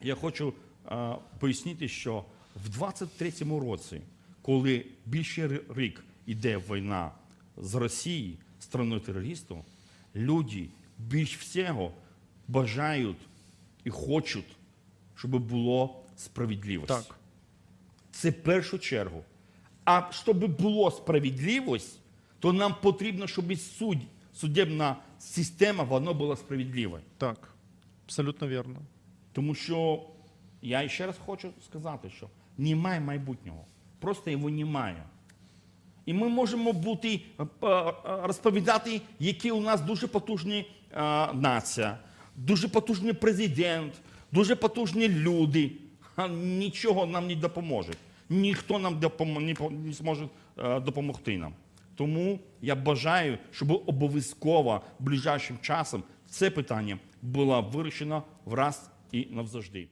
я хочу е, пояснити, що в 23-му році, коли більше рік іде війна з Росії, страною терористом, люди більш всього бажають і хочуть, щоб було справедливість. Так. Це в першу чергу. А щоб було справедливість, то нам потрібно, щоб і суд, судебна система вона була справедливою. Так. Абсолютно вірно. Тому що я ще раз хочу сказати, що немає майбутнього. Просто його немає. І ми можемо бути, е, е, розповідати, які у нас дуже потужні е, нація, дуже потужний президент, дуже потужні люди. А нічого нам не допоможе. Ніхто нам не зможе допомогти нам. Тому я бажаю, щоб обов'язково ближайшим часом це питання було вирішено враз і навзавжди.